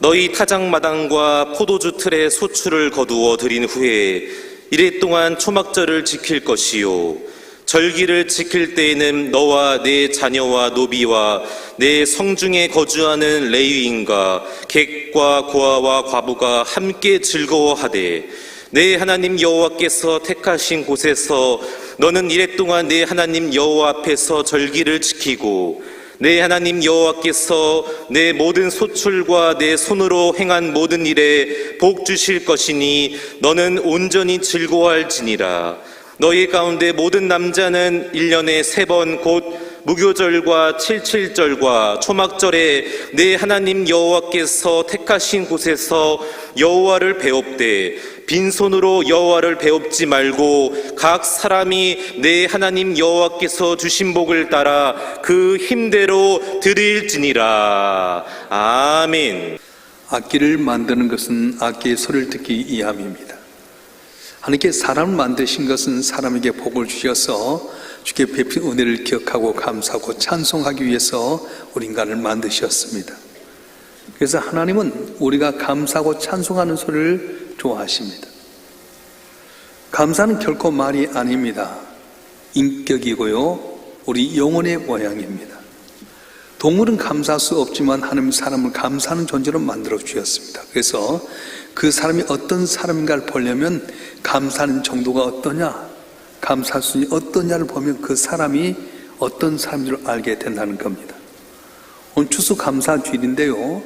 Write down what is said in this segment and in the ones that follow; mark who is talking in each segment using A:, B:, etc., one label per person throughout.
A: 너희 타작마당과 포도주 틀에 소출을 거두어 들인 후에 이래 동안 초막절을 지킬 것이요. 절기를 지킬 때에는 너와 내 자녀와 노비와 내 성중에 거주하는 레위인과 객과 고아와 과부가 함께 즐거워하되 내 하나님 여호와께서 택하신 곳에서 너는 이래 동안 내 하나님 여호와 앞에서 절기를 지키고 내 하나님 여호와께서 내 모든 소출과 내 손으로 행한 모든 일에 복 주실 것이니 너는 온전히 즐거워할지니라. 너희 가운데 모든 남자는 일년에 세 번곧 무교절과 칠칠절과 초막절에 내 하나님 여호와께서 택하신 곳에서 여호와를 배웁되 빈손으로 여호와를 배웁지 말고 각 사람이 내 하나님 여호와께서 주신 복을 따라 그 힘대로 드릴지니라 아멘.
B: 악기를 만드는 것은 악기의 소리를 듣기 위함입니다. 하나님께 사람을 만드신 것은 사람에게 복을 주셔서 주께 베푼 은혜를 기억하고 감사하고 찬송하기 위해서 우리 인간을 만드셨습니다. 그래서 하나님은 우리가 감사하고 찬송하는 소리를 좋아하십니다. 감사는 결코 말이 아닙니다. 인격이고요. 우리 영혼의 모양입니다. 동물은 감사할 수 없지만 하나님 사람을 감사하는 존재로 만들어 주셨습니다. 그래서 그 사람이 어떤 사람인가를 보려면 감사하는 정도가 어떠냐, 감사할 수 있는 어떠냐를 보면 그 사람이 어떤 사람인 줄 알게 된다는 겁니다. 오늘 추수 감사 주일인데요.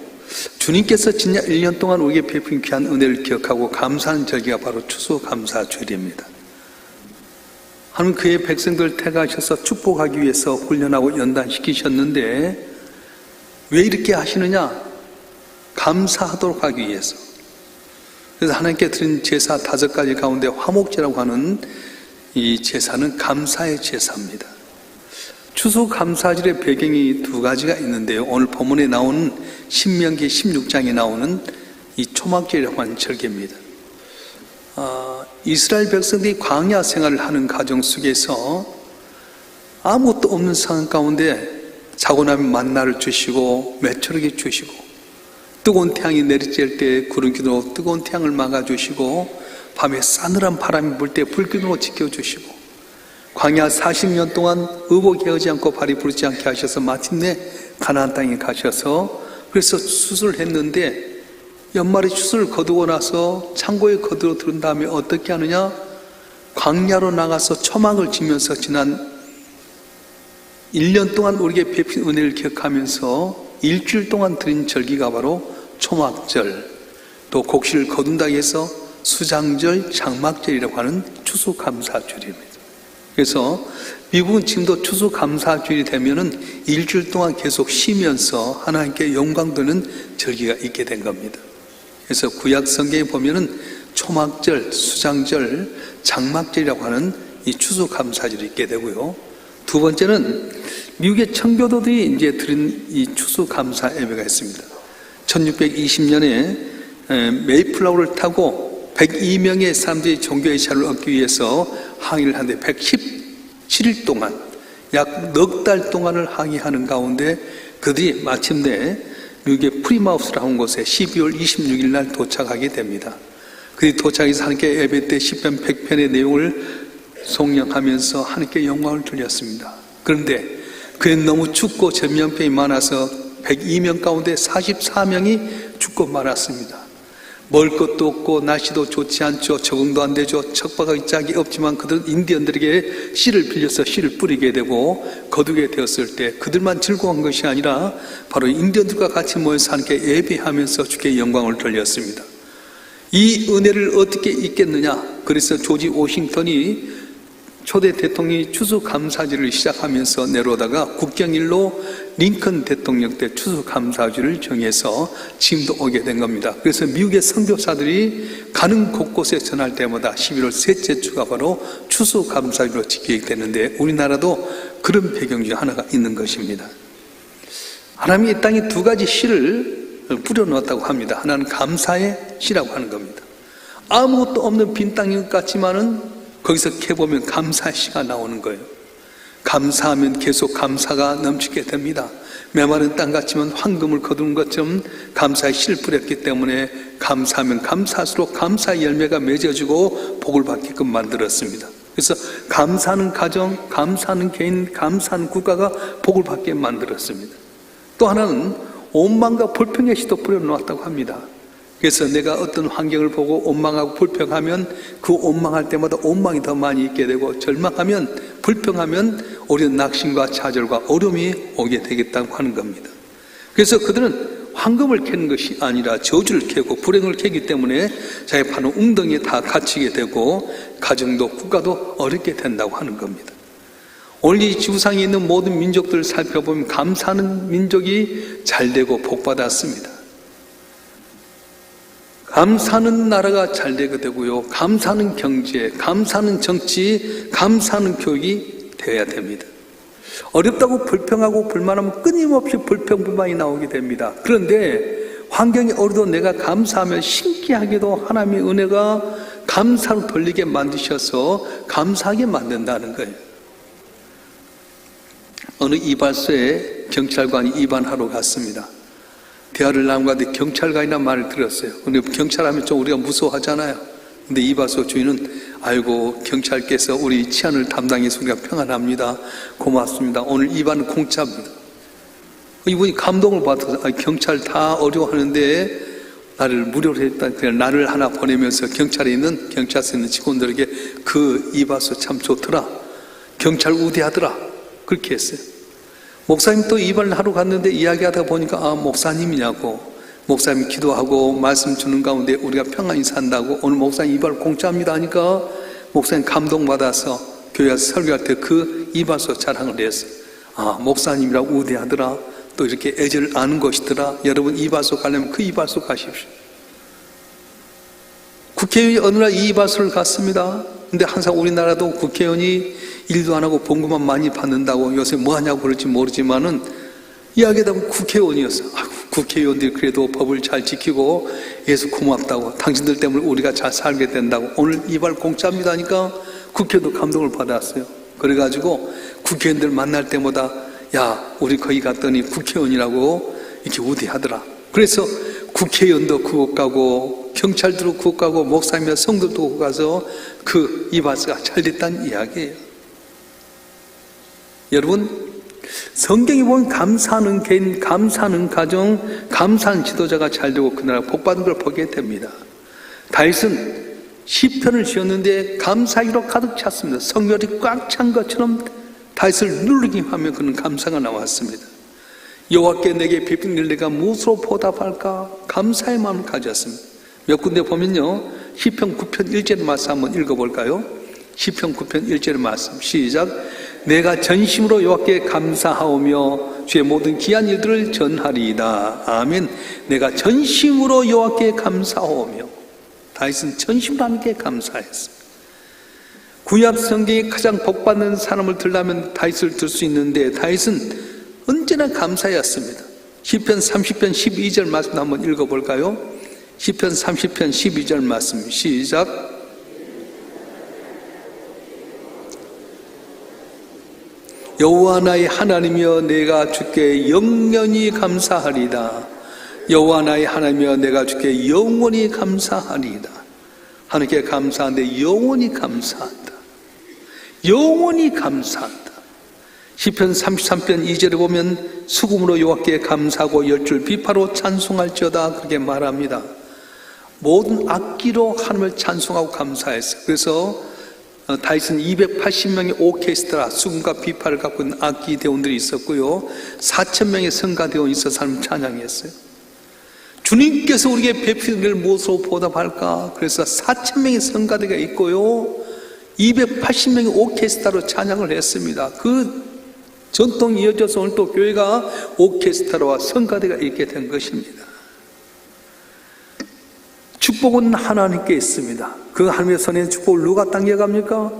B: 주님께서 진짜 1년 동안 우리에게 베푼 귀한 은혜를 기억하고 감사하는 절기가 바로 추수 감사 주일입니다. 하나님 그의 백성들 택하셔서 축복하기 위해서 훈련하고 연단시키셨는데 왜 이렇게 하시느냐? 감사하도록 하기 위해서. 그래서 하나님께 드린 제사 다섯 가지 가운데 화목제라고 하는 이 제사는 감사의 제사입니다. 추수 감사절의 배경이 두 가지가 있는데요. 오늘 본문에 나오는 신명기 16장에 나오는 이 초막절이라고 하는 절개입니다. 아, 이스라엘 백성들이 광야 생활을 하는 가정 속에서 아무것도 없는 상황 가운데 자고 나면 만나를 주시고 매초록이 주시고 뜨거운 태양이 내리쬐을 때 구름기둥으로 뜨거운 태양을 막아주시고 밤에 싸늘한 바람이 불 때 불기둥으로 지켜주시고 광야 40년 동안 의복해하지 않고 발이 부르지 않게 하셔서 마침내 가나안 땅에 가셔서 그래서 수술을 했는데 연말에 추수를 거두고 나서 창고에 거두어 들은 다음에 어떻게 하느냐? 광야로 나가서 초막을 지면서 지난 1년 동안 우리에게 베푼 은혜를 기억하면서 일주일 동안 드린 절기가 바로 초막절, 또 곡식을 거둔다고 해서 수장절, 장막절이라고 하는 추수감사절입니다. 그래서 미국은 지금도 추수감사주일이 되면은 일주일 동안 계속 쉬면서 하나님께 영광 드는 절기가 있게 된 겁니다. 그래서 구약 성경에 보면은 초막절, 수장절, 장막절이라고 하는 이 추수감사절이 있게 되고요. 두 번째는 미국의 청교도들이 이제 드린 이 추수감사 예배가 있습니다. 1620년에 메이플라워를 타고 102명의 사람들이 종교의 자를 얻기 위해서 항의를 하는데 117일 동안 약 넉 달 동안을 항의하는 가운데 그들이 마침내 미국의 프리마우스라고 하는 곳에 12월 26일 날 도착하게 됩니다. 그들이 도착해서 예배 때 10편 100편의 내용을 송영하면서 하나님께 영광을 돌렸습니다. 그런데 그는 너무 춥고 전염병이 많아서 102명 가운데 44명이 죽고 말았습니다. 먹을 것도 없고 날씨도 좋지 않죠. 적응도 안 되죠. 척박하기 짝이 없지만 그들은 인디언들에게 씨를 빌려서 씨를 뿌리게 되고 거두게 되었을 때 그들만 즐거운 것이 아니라 바로 인디언들과 같이 모여서 함께 예배하면서 주께 영광을 돌렸습니다. 이 은혜를 어떻게 잊겠느냐? 그래서 조지 오싱턴이 초대 대통령이 추수감사절을 시작하면서 내려오다가 국경일로 링컨 대통령 때 추수감사절을 정해서 지금도 오게 된 겁니다. 그래서 미국의 선교사들이 가는 곳곳에 전할 때마다 11월 셋째 주가 바로 추수감사절로 지키게 되는데 우리나라도 그런 배경 중 하나가 있는 것입니다. 하나님이 이 땅에 두 가지 씨를 뿌려놓았다고 합니다. 하나는 감사의 씨라고 하는 겁니다. 아무것도 없는 빈 땅인 것 같지만은 거기서 캐보면 감사의 씨가 나오는 거예요. 감사하면 계속 감사가 넘치게 됩니다. 메마른 땅 같지만 황금을 거두는 것처럼 감사에 실 뿌렸기 때문에 감사하면 감사할수록 감사의 열매가 맺어지고 복을 받게끔 만들었습니다. 그래서 감사하는 가정, 감사하는 개인, 감사하는 국가가 복을 받게 만들었습니다. 또 하나는 원망과 불평의 시도 뿌려놓았다고 합니다. 그래서 내가 어떤 환경을 보고 원망하고 불평하면 그 원망할 때마다 원망이 더 많이 있게 되고 절망하면 불평하면 오히려 낙심과 좌절과 어려움이 오게 되겠다고 하는 겁니다. 그래서 그들은 황금을 캐는 것이 아니라 저주를 캐고 불행을 캐기 때문에 자기 파는 웅덩이에 다 갇히게 되고 가정도 국가도 어렵게 된다고 하는 겁니다. 오늘 이 지구상에 있는 모든 민족들을 살펴보면 감사하는 민족이 잘 되고 복받았습니다. 감사하는 나라가 잘 되게 되고요. 감사하는 경제, 감사하는 정치, 감사하는 교육이 되어야 됩니다. 어렵다고 불평하고 불만하면 끊임없이 불평, 불만이 나오게 됩니다. 그런데 환경이 어려도 내가 감사하면 신기하게도 하나님의 은혜가 감사로 돌리게 만드셔서 감사하게 만든다는 거예요. 어느 이발소에 경찰관이 입안하러 갔습니다. 대화를 나누는데 경찰관이란 말을 들었어요. 근데 경찰하면 좀 우리가 무서워하잖아요. 근데 이발소 주인은 아이고 경찰께서 우리 치안을 담당해서 우리가 평안합니다. 고맙습니다. 오늘 입안은 공짜입니다. 이분이 감동을 받아서 아, 경찰 다 어려워하는데 나를 무료로 했다. 그냥 나를 하나 보내면서 경찰에 있는 경찰서에 있는 직원들에게 그 이발소 참 좋더라. 경찰 우대하더라. 그렇게 했어요. 목사님 또 이발을 하러 갔는데 이야기하다 보니까 아 목사님이냐고. 목사님 기도하고 말씀 주는 가운데 우리가 평안히 산다고 오늘 목사님 이발 공짜입니다 하니까 목사님 감동받아서 교회 설교할 때 그 이발소 자랑을 했어요 아 목사님이라고 우대하더라. 또 이렇게 애절을 아는 것이더라. 여러분 이발소 가려면 그 이발소 가십시오. 국회의원이 어느 날 이 이발소를 갔습니다 근데 항상 우리나라도 국회의원이 일도 안 하고 봉급만 많이 받는다고 요새 뭐 하냐고 그럴지 모르지만은 이야기하다 보면 국회의원이었어. 아이고, 국회의원들이 그래도 법을 잘 지키고 예수 고맙다고 당신들 때문에 우리가 잘 살게 된다고 오늘 이발 공짜입니다 하니까 국회도 감동을 받았어요. 그래가지고 국회의원들 만날 때마다 야 우리 거기 갔더니 국회의원이라고 이렇게 우대하더라. 그래서 국회의원도 그곳 가고 경찰도 그곳 가고 목사님이나 성도도 그곳 가서 그 이발소가 잘 됐다는 이야기예요. 여러분 성경에 보면 감사하는 개인, 감사하는 가정, 감사하는 지도자가 잘 되고 그 나라 복받은 걸 보게 됩니다. 다윗은 시편을 지었는데 감사기로 가득 찼습니다. 성결이 꽉 찬 것처럼 다윗을 누르기만 하면 그는 감사가 나왔습니다. 여호와께 내게 비పిం을 내가 무엇으로 보답할까? 감사의 마음을 가졌습니다. 몇 군데 보면요. 시편 9편 1절 말씀 한번 읽어볼까요? 시편 9편 1절 말씀 시작 내가 전심으로 여호와께 감사하오며 주의 모든 귀한 일들을 전하리이다. 아멘. 내가 전심으로 여호와께 감사하오며 다윗은 전심으로 하나님께 감사했습니다. 구약 성경에 가장 복받는 사람을 들라면 다윗을 들 수 있는데 다윗은 언제나 감사였습니다. 시편 30편 12절 말씀 한번 읽어볼까요? 시편 30편 12절 말씀 시작. 여호와 나의 하나님이여 내가 주께 영원히 감사하리다. 여호와 나의 하나님이여 내가 주께 영원히 감사하리다. 하나님께 감사한데 영원히 감사한다. 영원히 감사한다. 시편 33편 2절에 보면 수금으로 여호와께 감사하고 열줄 비파로 찬송할지어다 그렇게 말합니다. 모든 악기로 하나님을 찬송하고 감사했어요. 그래서 어, 다윗은 280명의 오케스트라 수금과 비파를 갖고 있는 악기 대원들이 있었고요. 4천 명의 성가 대원이 있어서 하나님 찬양했어요. 주님께서 우리에게 베푸는 걸 무엇으로 보답할까? 그래서 4천 명의 성가대가 있고요. 280명의 오케스트라로 찬양을 했습니다. 그 전통이 이어져서 오늘 또 교회가 오케스트라와 성가대가 있게 된 것입니다. 축복은 하나님께 있습니다. 그 하나님의 선의 축복을 누가 당겨갑니까?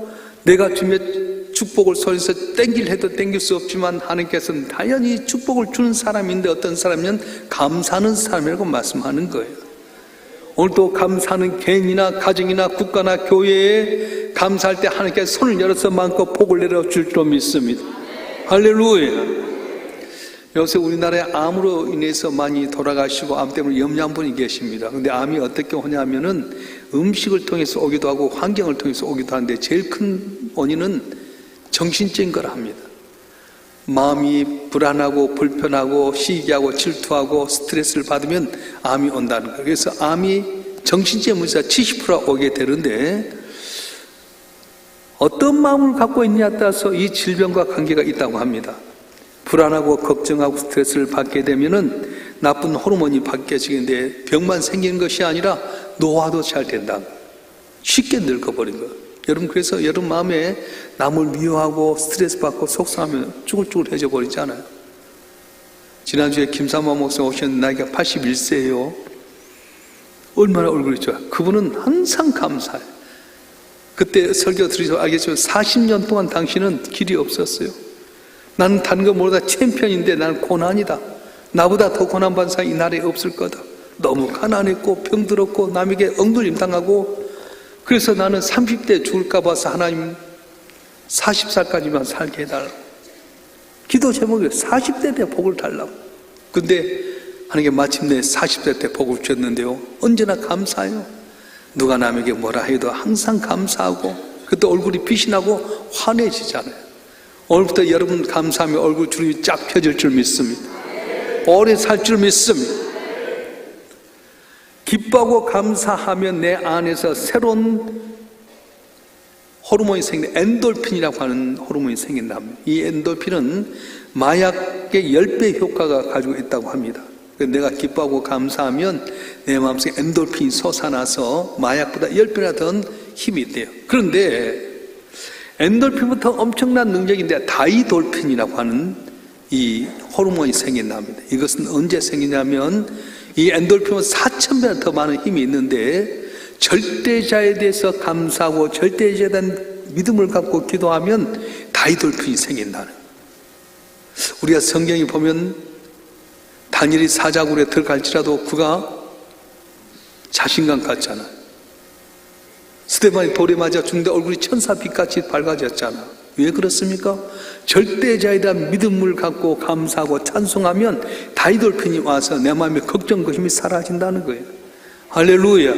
B: 내가 주님의 축복을 손에서 땡길 해도 땡길 수 없지만 하나님께서는 당연히 축복을 주는 사람인데 어떤 사람은 감사하는 사람이라고 말씀하는 거예요. 오늘도 감사하는 개인이나 가정이나 국가나 교회에 감사할 때 하나님께 손을 열어서 마음껏 복을 내려 줄 줄 믿습니다. 할렐루야. 요새 우리나라에 암으로 인해서 많이 돌아가시고 암 때문에 염려한 분이 계십니다. 근데 암이 어떻게 오냐면은 음식을 통해서 오기도 하고 환경을 통해서 오기도 하는데 제일 큰 원인은 정신적인 걸 합니다. 마음이 불안하고 불편하고 시기하고 질투하고 스트레스를 받으면 암이 온다는 거예요. 그래서 암이 정신적 문제가 70% 오게 되는데 어떤 마음을 갖고 있냐에 따라서 이 질병과 관계가 있다고 합니다. 불안하고 걱정하고 스트레스를 받게 되면은 나쁜 호르몬이 바뀌어지는데 병만 생기는 것이 아니라 노화도 잘 된다. 쉽게 늙어버린 거. 여러분 그래서 여러분 마음에 남을 미워하고 스트레스 받고 속상하면 쭈글쭈글해져 버리잖아요. 지난주에 김삼만 목사 오셨는데 나이가 81세예요. 얼마나 얼굴이 좋아. 그분은 항상 감사해요. 그때 설교 들으셔서 알겠지만 40년 동안 당신은 길이 없었어요. 나는 다른 거 모르다 챔피언인데 나는 고난이다. 나보다 더 고난받은 사람이 이 나라에 없을 거다. 너무 가난했고 병들었고 남에게 엉돌림 당하고 그래서 나는 30대 죽을까 봐서 하나님 40살까지만 살게 해달라고. 기도 제목이 40대 때 복을 달라고. 근데 하나님께 마침내 40대 때 복을 주셨는데요. 언제나 감사해요. 누가 남에게 뭐라 해도 항상 감사하고 그때 얼굴이 빛이 나고 환해지잖아요. 오늘부터 여러분 감사하며 얼굴 주름이 쫙 펴질 줄 믿습니다. 오래 살 줄 믿습니다. 기뻐하고 감사하면 내 안에서 새로운 호르몬이 생긴 엔돌핀이라고 하는 호르몬이 생긴다. 이 엔돌핀은 마약의 10배 효과가 가지고 있다고 합니다. 내가 기뻐하고 감사하면 내 마음속에 엔돌핀이 솟아나서 마약보다 10배나 더 힘이 있대요. 그런데 엔돌핀부터 엄청난 능력인데 다이돌핀이라고 하는 이 호르몬이 생긴답니다. 이것은 언제 생기냐면 이 엔돌핀은 4,000배나 더 많은 힘이 있는데 절대자에 대해서 감사하고 절대자에 대한 믿음을 갖고 기도하면 다이돌핀이 생긴다는. 우리가 성경에 보면 다니엘이 사자굴에 들어갈지라도 그가 자신감 갖잖아. 스테반이 돌에 맞아 죽는데 얼굴이 천사 빛같이 밝아졌잖아. 왜 그렇습니까? 절대자에 대한 믿음을 갖고 감사하고 찬송하면 다이돌핀이 와서 내 마음에 걱정, 그 힘이 사라진다는 거예요. 할렐루야.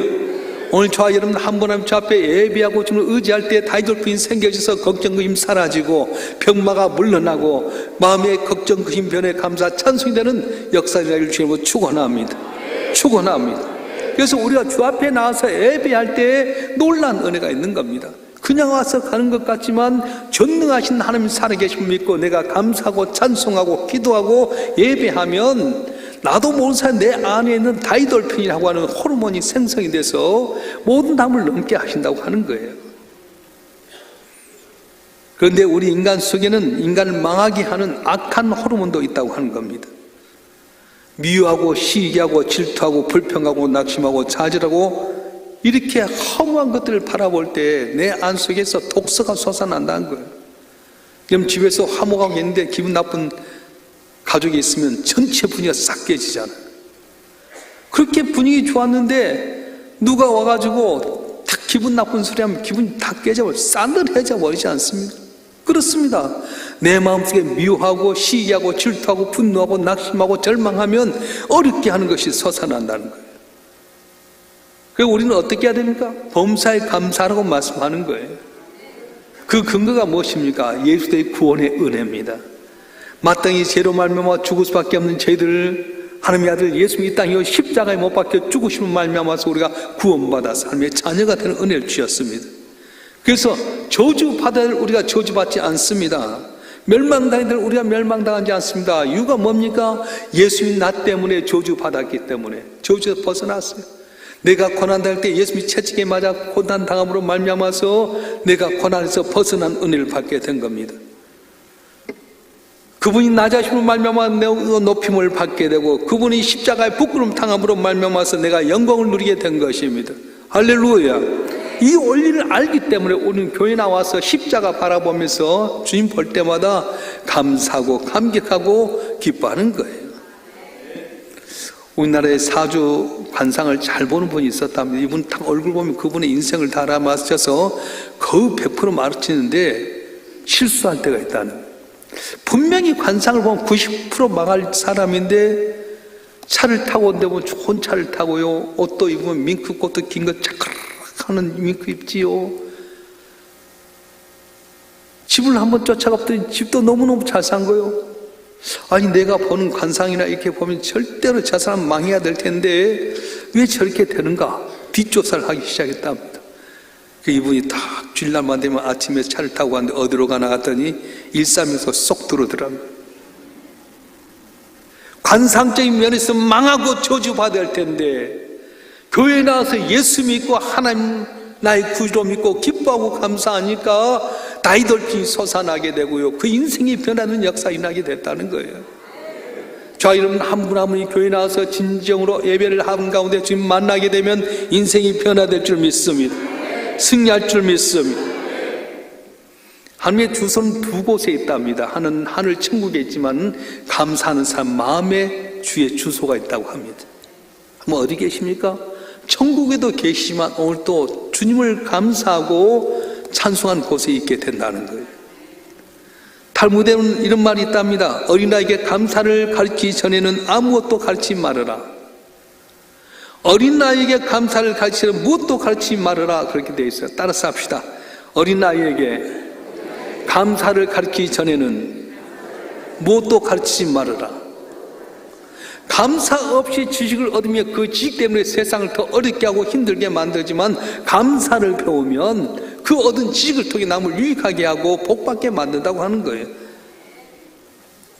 B: 오늘 저와 여러분 한번 하면 저 앞에 예비하고 주를 의지할 때 다이돌핀이 생겨져서 걱정, 그힘 사라지고 병마가 물러나고 마음의 걱정, 그힘 변해 감사, 찬송이 되는 역사를 주님으로 축원합니다. 축원합니다. 그래서 우리가 주 앞에 나와서 예배할 때 놀란 은혜가 있는 겁니다. 그냥 와서 가는 것 같지만 전능하신 하나님 살아계심 믿고 내가 감사하고 찬송하고 기도하고 예배하면 나도 모르는 사이 내 안에 있는 다이돌핀이라고 하는 호르몬이 생성이 돼서 모든 담을 넘게 하신다고 하는 거예요. 그런데 우리 인간 속에는 인간을 망하게 하는 악한 호르몬도 있다고 하는 겁니다. 미워하고 시기하고 질투하고 불평하고 낙심하고 좌절하고 이렇게 허무한 것들을 바라볼 때 내 안 속에서 독서가 솟아난다는 거예요. 그럼 집에서 화목하고 있는데 기분 나쁜 가족이 있으면 전체 분위기가 싹 깨지잖아요. 그렇게 분위기 좋았는데 누가 와가지고 딱 기분 나쁜 소리 하면 기분이 다 깨져버려 싸늘해져 버리지 않습니까? 그렇습니다. 내 마음속에 미워하고 시기하고 질투하고 분노하고 낙심하고 절망하면 어렵게 하는 것이 솟아난다는 거예요. 그리고 우리는 어떻게 해야 됩니까? 범사에 감사하라고 말씀하는 거예요. 그 근거가 무엇입니까? 예수의 구원의 은혜입니다. 마땅히 죄로 말미암아 죽을 수밖에 없는 죄들을 하나님의 아들 예수님이 이 땅에 십자가에 못 박혀 죽으심을 말미암아서 우리가 구원받아서 하나님의 자녀가 되는 은혜를 주셨습니다. 그래서 저주받을 우리가 저주받지 않습니다. 멸망당이들 우리가 멸망당하지 않습니다. 이유가 뭡니까? 예수님 나 때문에 저주받았기 때문에 저주에서 벗어났어요. 내가 고난당할 때 예수님이 채찍에 맞아 고난당함으로 말미암아서 내가 고난에서 벗어난 은혜를 받게 된 겁니다. 그분이 낮아심으로 말미암아 내 높임을 받게 되고 그분이 십자가의 부끄럼 당함으로 말미암아서 내가 영광을 누리게 된 것입니다. 할렐루야. 이 원리를 알기 때문에 오늘 교회 나와서 십자가 바라보면서 주님 볼 때마다 감사하고 감격하고 기뻐하는 거예요. 우리나라에 사주 관상을 잘 보는 분이 있었답니다. 이분 딱 얼굴 보면 그분의 인생을 다 알아맞혀서 거의 100% 마르치는데 실수할 때가 있다는. 분명히 관상을 보면 90% 망할 사람인데 차를 타고 온데 보면 좋은 차를 타고요. 옷도 입으면 밍크 꽃도 긴거 차크 밍크 입지요. 집을 한번 쫓아갔더니 집도 너무너무 잘 산 거요. 아니 내가 보는 관상이나 이렇게 보면 절대로 저 사람 망해야 될 텐데 왜 저렇게 되는가 뒷조사를 하기 시작했답니다. 그 이분이 딱 주일날만 되면 아침에 차를 타고 갔는데 어디로 가나 갔더니 일삼에서 쏙 들어오더라고요. 관상적인 면에서 망하고 저주받아야 할 텐데 교회 나와서 예수 믿고 하나님 나의 구주로 믿고 기뻐하고 감사하니까 다이돌핀이 솟아나게 되고요. 그 인생이 변하는 역사 일어나게 됐다는 거예요. 자, 여러분 한분 한 분이 교회 나와서 진정으로 예배를 하는 가운데 지금 만나게 되면 인생이 변화될 줄 믿습니다. 승리할 줄 믿습니다. 하나님의 두손두 곳에 있답니다. 하는 하늘 천국에 있지만 감사하는 사람 마음에 주의 주소가 있다고 합니다. 뭐 어디 계십니까? 천국에도 계시지만 오늘 또 주님을 감사하고 찬송한 곳에 있게 된다는 거예요. 탈무대는 이런 말이 있답니다. 어린아이에게 감사를 가르치기 전에는 아무것도 가르치지 말아라. 어린아이에게 감사를 가르치면 무엇도 가르치지 말아라. 그렇게 되어 있어요. 따라서 합시다. 어린아이에게 감사를 가르치기 전에는 무엇도 가르치지 말아라. 감사 없이 지식을 얻으면 그 지식 때문에 세상을 더 어렵게 하고 힘들게 만들지만 감사를 배우면 그 얻은 지식을 통해 남을 유익하게 하고 복받게 만든다고 하는 거예요.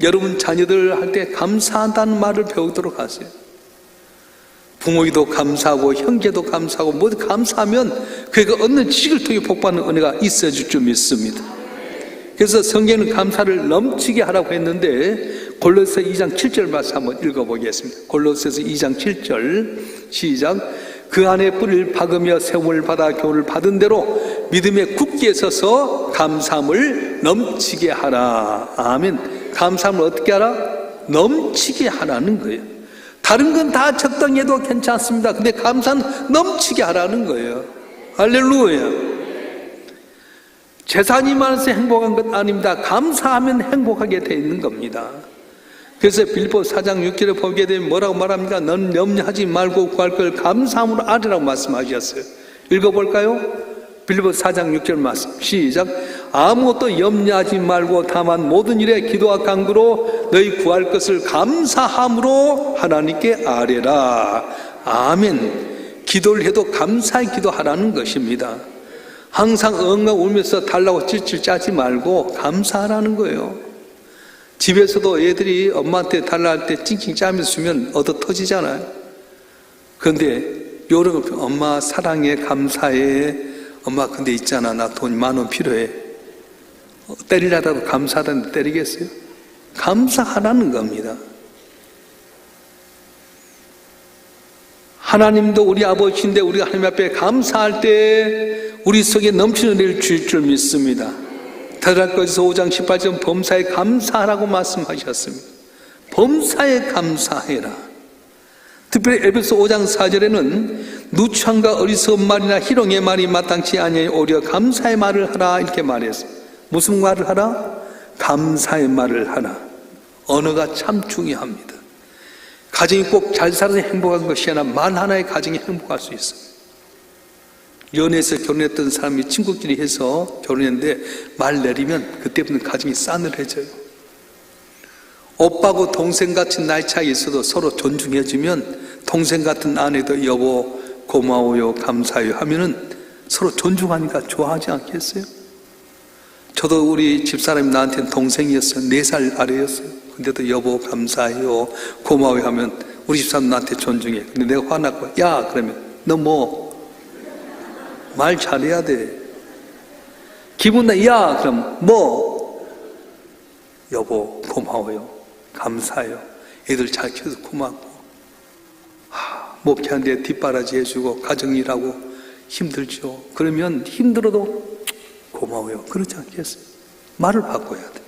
B: 여러분 자녀들 할 때 감사한다는 말을 배우도록 하세요. 부모에도 감사하고 형제도 감사하고 모두 감사하면 그가 얻는 지식을 통해 복받는 은혜가 있어질 줄 믿습니다. 그래서 성경은 감사를 넘치게 하라고 했는데 골로새 2장 7절 말씀 한번 읽어보겠습니다. 골로새서 2장 7절 시작 그 안에 뿌리를 박으며 세움을 받아 교훈을 받은 대로 믿음에 굳게 서서 감사함을 넘치게 하라. 아멘. 감사함을 어떻게 하라? 넘치게 하라는 거예요. 다른 건 다 적당해도 괜찮습니다. 근데 감사는 넘치게 하라는 거예요. 할렐루야. 재산이 많아서 행복한 것 아닙니다. 감사하면 행복하게 돼 있는 겁니다. 그래서 빌보 4장 6절에 보게 되면 뭐라고 말합니까? 넌 염려하지 말고 구할 걸 감사함으로 아뢰라고 말씀하셨어요. 읽어볼까요? 빌보 4장 6절 말씀 시작 아무것도 염려하지 말고 다만 모든 일에 기도와 간구로 너희 구할 것을 감사함으로 하나님께 아뢰라 아멘 기도를 해도 감사히 기도하라는 것입니다 항상 엉엉 울면서 달라고 찔찔 짜지 말고 감사하라는 거예요 집에서도 애들이 엄마한테 달라 할 때 찡찡 짜면서 주면 얻어 터지잖아요. 그런데 요런 거 엄마 사랑해 감사해. 엄마 근데 있잖아 나 돈 만 원 필요해. 어, 때리려다도 감사하다는데 때리겠어요? 감사하라는 겁니다. 하나님도 우리 아버지인데 우리가 하나님 앞에 감사할 때 우리 속에 넘치는 일을 주실 줄 믿습니다 테드락거지서 5장 18절 범사에 감사하라고 말씀하셨습니다 범사에 감사해라 특별히 에베소 5장 4절에는 누추함과 어리석은 말이나 희롱의 말이 마땅치 아니하니 오히려 감사의 말을 하라 이렇게 말했어요. 무슨 말을 하라? 감사의 말을 하라. 언어가 참 중요합니다. 가정이 꼭 잘 살아서 행복한 것이 아니라 말 하나에 가정이 행복할 수 있어요. 연애에서 결혼했던 사람이 친구끼리 해서 결혼했는데 말 내리면 그때부터 가정이 싸늘해져요. 오빠고 동생 같은 나이 차이 있어도 서로 존중해주면 동생 같은 아내도 여보 고마워요 감사해요 하면은 서로 존중하니까 좋아하지 않겠어요? 저도 우리 집사람이 나한테는 동생이었어요 네 살 아래였어요 근데도 여보 감사해요 고마워요 하면 우리 집사람 나한테 존중해 근데 내가 화났고 야 그러면 너뭐 말 잘해야 돼 기분 나 야 그럼 뭐 여보 고마워요 감사해요. 애들 잘 키워서 고맙고 하, 목회하는데 뒷바라지 해주고 가정일하고 힘들죠. 그러면 힘들어도 고마워요. 그렇지 않겠어요? 말을 바꿔야 돼.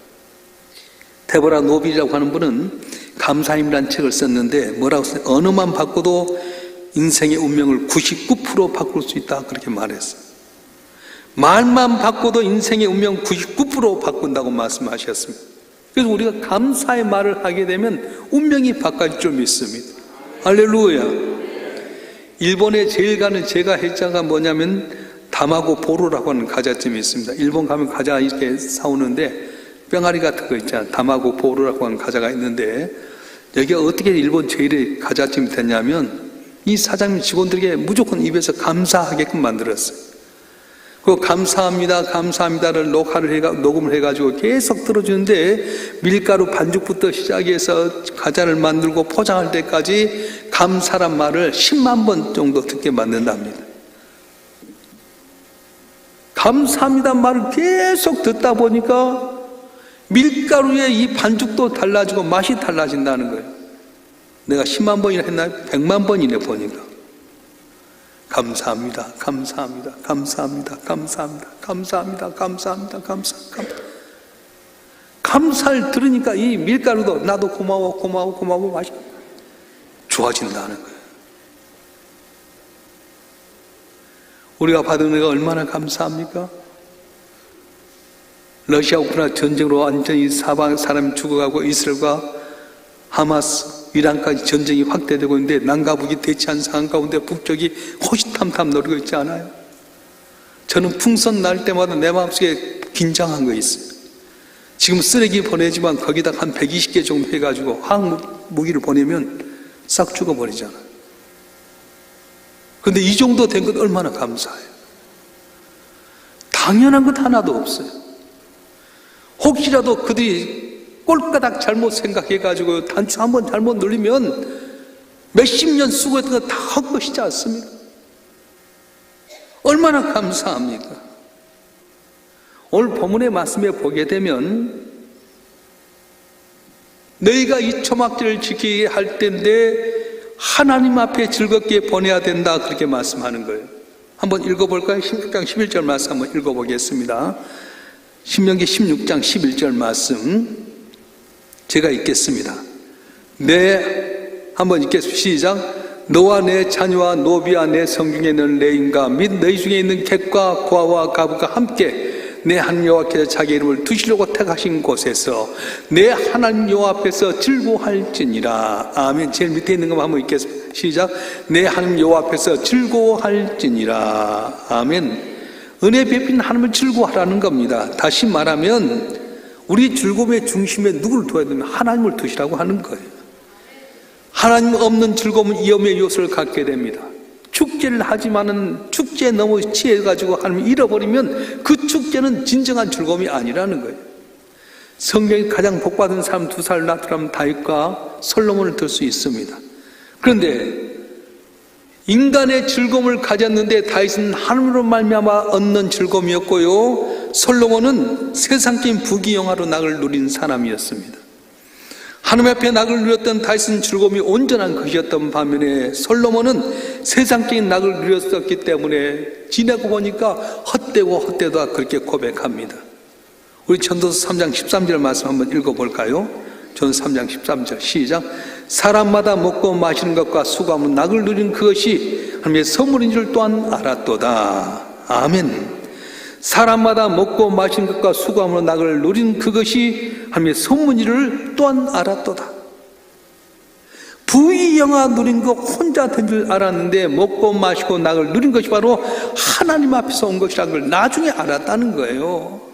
B: 데보라 노빌이라고 하는 분은 감사임이라는 책을 썼는데 뭐라고 써요? 언어만 바꿔도 인생의 운명을 99% 바꿀 수 있다 그렇게 말했어요. 말만 바꿔도 인생의 운명 99% 바꾼다고 말씀하셨습니다. 그래서 우리가 감사의 말을 하게 되면 운명이 바뀔 줄 믿습니다. 할렐루야. 일본에 제일 가는 제가 해자가 뭐냐면 담하고 보루라고 하는 과자집이 있습니다. 일본 가면 과자 이렇게 사오는데 뿅아리 같은 거 있잖아요. 담하고 보루라고 하는 과자가 있는데 여기가 어떻게 일본 제일의 과자집이 됐냐면 이 사장님 직원들에게 무조건 입에서 감사하게끔 만들었어요. 그 감사합니다, 감사합니다를 녹화를 해가 녹음을 해가지고 계속 들어주는데 밀가루 반죽부터 시작해서 과자를 만들고 포장할 때까지 감사란 말을 10만 번 정도 듣게 만든답니다. 감사합니다 말을 계속 듣다 보니까 밀가루의 이 반죽도 달라지고 맛이 달라진다는 거예요. 내가 10만 번이나 했나요? 100만 번이나 보니까. 감사합니다. 감사합니다. 감사합니다. 감사합니다. 감사합니다. 감사합니다. 감사합니다. 감사를 들으니까 이 밀가루도 나도 고마워, 고마워, 고마워 맛이 좋아진다는 거예요. 우리가 받은 은혜가 얼마나 감사합니까? 러시아 우크라이나 전쟁으로 완전히 사방 사람이 죽어가고 이스라엘과 하마스, 이란까지 전쟁이 확대되고 있는데 난가북이 대치한 상황 가운데 북쪽이 호시탐탐 노리고 있지 않아요? 저는 풍선 날 때마다 내 마음속에 긴장한 거 있어요. 지금 쓰레기 보내지만 거기다 한 120개 정도 해가지고 화학 무기를 보내면 싹 죽어버리잖아요. 근데 이 정도 된것 얼마나 감사해요. 당연한 것 하나도 없어요. 혹시라도 그들이 꼴까닥 잘못 생각해가지고 단추 한번 잘못 눌리면 몇십 년 수고했던 거 다 헛것이지 않습니까? 얼마나 감사합니까? 오늘 본문의 말씀에 보게 되면 너희가 이 초막절을 지키게 할 때인데 하나님 앞에 즐겁게 보내야 된다 그렇게 말씀하는 거예요. 한번 읽어볼까요? 16장 11절 말씀 한번 읽어보겠습니다. 신명기 16장 11절 말씀 제가 읽겠습니다. 내 한번 읽겠습니다. 시작. 너와 내 자녀와 노비와 내 성중에 있는 레인과 및 너희 중에 있는 객과 고아와 가부가 함께 내 하나님 여호와께서 자기 이름을 두시려고 택하신 곳에서 내 하나님 여호와 앞에서 즐거워할지니라. 아멘. 제일 밑에 있는 것만 한번 읽겠습니다. 시작. 내 하나님 여호와 앞에서 즐거워할지니라. 아멘. 은혜 베푼 하나님을 즐거워하라는 겁니다. 다시 말하면 우리 즐거움의 중심에 누구를 둬야 되면 하나님을 두시라고 하는 거예요. 하나님 없는 즐거움은 위험의 요소를 갖게 됩니다. 축제를 하지만은 축제에 너무 취해가지고 하나님 잃어버리면 그 축제는 진정한 즐거움이 아니라는 거예요. 성경에 가장 복받은 사람 두 살 낳더라면 다윗과 솔로몬을 들 수 있습니다. 그런데 인간의 즐거움을 가졌는데 다윗은 하나님으로 말미암아 얻는 즐거움이었고요. 솔로몬은 세상적인 부귀영화로 낙을 누린 사람이었습니다. 하나님 앞에 낙을 누렸던 다윗은 즐거움이 온전한 것이었던 반면에 솔로몬은 세상적인 낙을 누렸었기 때문에 지내고 보니까 헛되고 헛되다 그렇게 고백합니다. 우리 전도서 3장 13절 말씀 한번 읽어볼까요? 전 3장 13절 시작 사람마다 먹고 마시는 것과 수고하면 낙을 누린 그것이 하나님의 선물인 줄 또한 알았도다. 아멘. 사람마다 먹고 마시는 것과 수고함으로 낙을 누린 그것이 하나님의 선문이를 또한 알았도다. 부귀영화 누린 거 혼자 된 줄 알았는데 먹고 마시고 낙을 누린 것이 바로 하나님 앞에서 온 것이라는 걸 나중에 알았다는 거예요.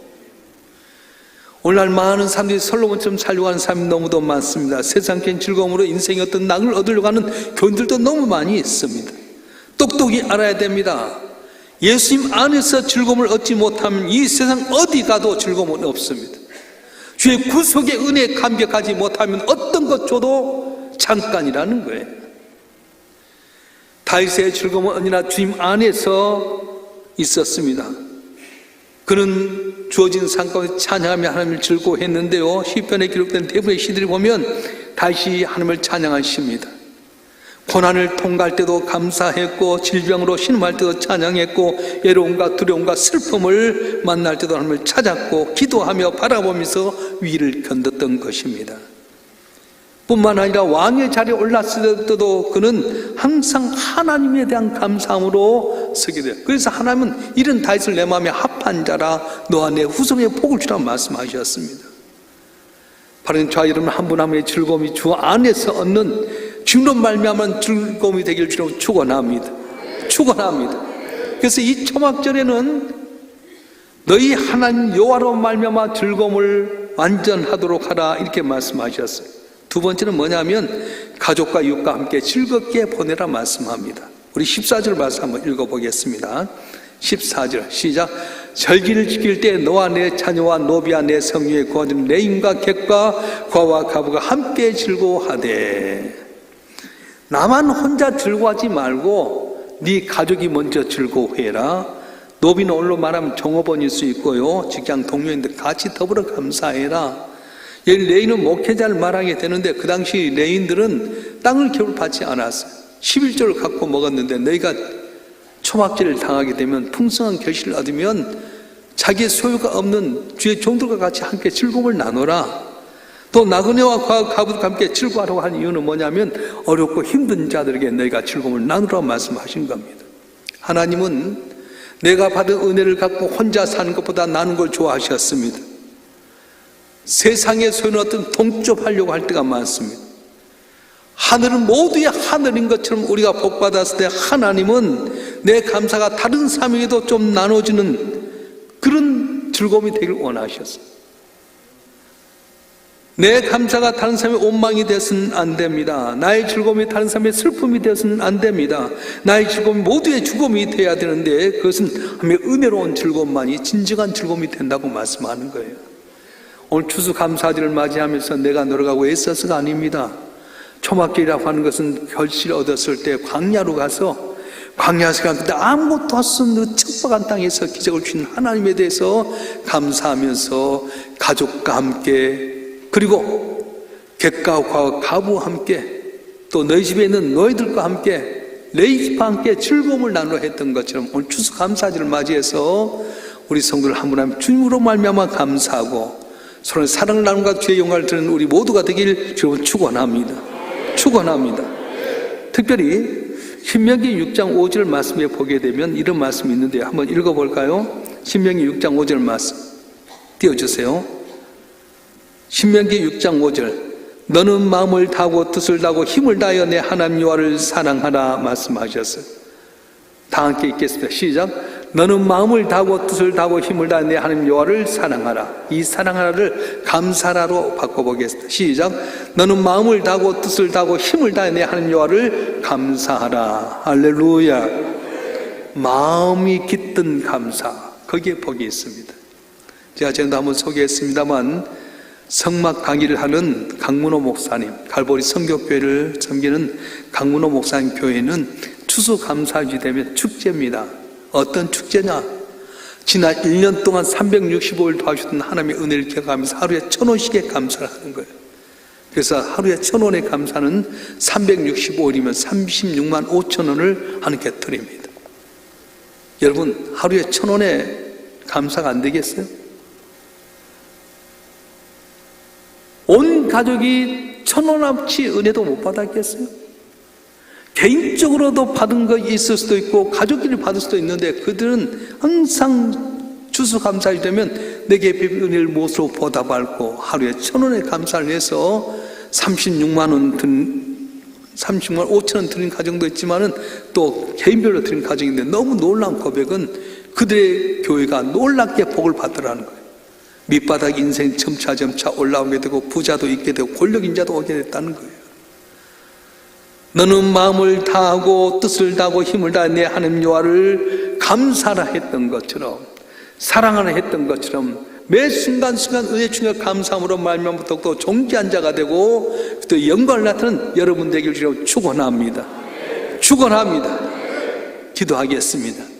B: 오늘날 많은 사람들이 솔로몬처럼 살려고 하는 사람이 너무도 많습니다. 세상적인 즐거움으로 인생의 어떤 낙을 얻으려고 하는 교인들도 너무 많이 있습니다. 똑똑히 알아야 됩니다. 예수님 안에서 즐거움을 얻지 못하면 이 세상 어디 가도 즐거움은 없습니다. 주의 구속의 은혜에 감격하지 못하면 어떤 것 줘도 잠깐이라는 거예요. 다윗의 즐거움은 언제나 주님 안에서 있었습니다. 그는 주어진 상 가운데 찬양하며 하나님을 즐거워했는데요. 시편에 기록된 대부분의 시들을 보면 다시 하나님을 찬양하십니다. 고난을 통과할 때도 감사했고 질병으로 신음할 때도 찬양했고 외로움과 두려움과 슬픔을 만날 때도 하나님을 찾았고 기도하며 바라보면서 위를 견뎠던 것입니다. 뿐만 아니라 왕의 자리에 올랐을 때도 그는 항상 하나님에 대한 감사함으로 서게 돼요. 그래서 하나님은 이런 다윗을 내 마음에 합한 자라 너와 내 후손에 복을 주라 말씀하셨습니다. 바로 저 여러분 한분 한 분의 즐거움이 주 안에서 얻는 주로 말미암은 즐거움이 되길 주로 축원합니다. 축원합니다. 그래서 이 초막절에는 너희 하나님 여호와로 말미암아 즐거움을 완전하도록 하라 이렇게 말씀하셨어요. 두 번째는 뭐냐면 가족과 이웃과 함께 즐겁게 보내라 말씀합니다. 우리 14절 말씀 한번 읽어보겠습니다. 14절 시작. 절기를 지킬 때 너와 내 자녀와 노비와 내 성유에 구하는 내 임과 객과 과와 가부가 함께 즐거워하되 나만 혼자 즐거워하지 말고 네 가족이 먼저 즐거워해라. 노비는 오늘로 말하면 종업원일 수 있고요. 직장 동료인들 같이 더불어 감사해라. 예, 레인은 목회자를 말하게 되는데 그 당시 레인들은 땅을 겨울 받지 않았어요 11조를 갖고 먹었는데 너희가 초막절을 당하게 되면 풍성한 결실을 얻으면 자기의 소유가 없는 주의 종들과 같이 함께 즐거움을 나누라. 또 나그네와 가부들과 함께 즐거워하라고 하는 이유는 뭐냐면 어렵고 힘든 자들에게 너희가 즐거움을 나누라 말씀하신 겁니다. 하나님은 내가 받은 은혜를 갖고 혼자 사는 것보다 나눈 걸 좋아하셨습니다. 세상의 소유는 어떤 동접하려고 할 때가 많습니다. 하늘은 모두의 하늘인 것처럼 우리가 복받았을 때 하나님은 내 감사가 다른 사람에게도 좀 나눠지는 그런 즐거움이 되길 원하셨어요. 내 감사가 다른 사람의 원망이 되어서는 안 됩니다. 나의 즐거움이 다른 사람의 슬픔이 되어서는 안 됩니다. 나의 즐거움이 모두의 죽음이 되어야 되는데 그것은 하나님의 은혜로운 즐거움만이 진정한 즐거움이 된다고 말씀하는 거예요. 오늘 추수 감사절을 맞이하면서 내가 노력하고 애써서가 아닙니다. 초막길이라고 하는 것은 결실을 얻었을 때 광야로 가서 광야 시간 그때 아무것도 없는 그 척박한 땅에서 기적을 주신 하나님에 대해서 감사하면서 가족과 함께 그리고 객가와 가부와 함께 또 너희 집에 있는 너희들과 함께 너희 집과 함께 즐거움을 나누어 했던 것처럼 오늘 추수 감사절을 맞이해서 우리 성도를 한분한분 주님으로 말미암아 감사하고 서로 사랑을 나눔과 주의 영광을 드는 우리 모두가 되길 주로 축원합니다. 축원합니다. 특별히 신명기 6장 5절 말씀에 보게 되면 이런 말씀이 있는데 한번 읽어볼까요? 신명기 6장 5절 말씀 띄워주세요. 신명기 6장 5절 너는 마음을 다하고 뜻을 다하고 힘을 다하여 내 하나님 여호와를 사랑하라 말씀하셨어요. 다 함께 읽겠습니다. 시작. 너는 마음을 다하고 뜻을 다하고 힘을 다하여 내 하나님 여호와를 사랑하라. 이 사랑하라를 감사라로 바꿔보겠습니다. 시작. 너는 마음을 다하고 뜻을 다하고 힘을 다하여 내 하나님 여호와를 감사하라. 할렐루야. 마음이 깃든 감사. 거기에 복이 있습니다. 제가 전도 한번 소개했습니다만 성막 강의를 하는 강문호 목사님, 갈보리 성교교회를 섬기는 강문호 목사님 교회는 추수 감사주이 되면 축제입니다. 어떤 축제냐? 지난 1년 동안 365일 도와주셨던 하나님의 은혜를 기억하면서 하루에 천 원씩의 감사를 하는 거예요. 그래서 하루에 천 원의 감사는 365일이면 36만 5천 원을 하나님께 드립니다. 여러분, 하루에 천 원의 감사가 안 되겠어요? 온 가족이 천 원어치 은혜도 못 받았겠어요? 개인적으로도 받은 거 있을 수도 있고 가족끼리 받을 수도 있는데 그들은 항상 추수감사일 되면 내게 은혜를 무엇으로 보답할고 하루에 천 원의 감사를 해서 36만 원 든, 36만 5천 원 드린 가정도 있지만은 또 개인별로 드린 가정인데 너무 놀라운 고백은 그들의 교회가 놀랍게 복을 받더라는 거예요. 밑바닥 인생 점차점차 올라오게 되고 부자도 있게 되고 권력인자도 오게 됐다는 거예요. 너는 마음을 다하고 뜻을 다하고 힘을 다해 내 하나님 여호와를 감사라 했던 것처럼 사랑하라 했던 것처럼 매 순간순간 은혜 중에 감사함으로 말미암아 더욱더 존귀한 자가 되고 또 영광을 나타내는 여러분 되길 주로 축원합니다. 축원합니다. 기도하겠습니다.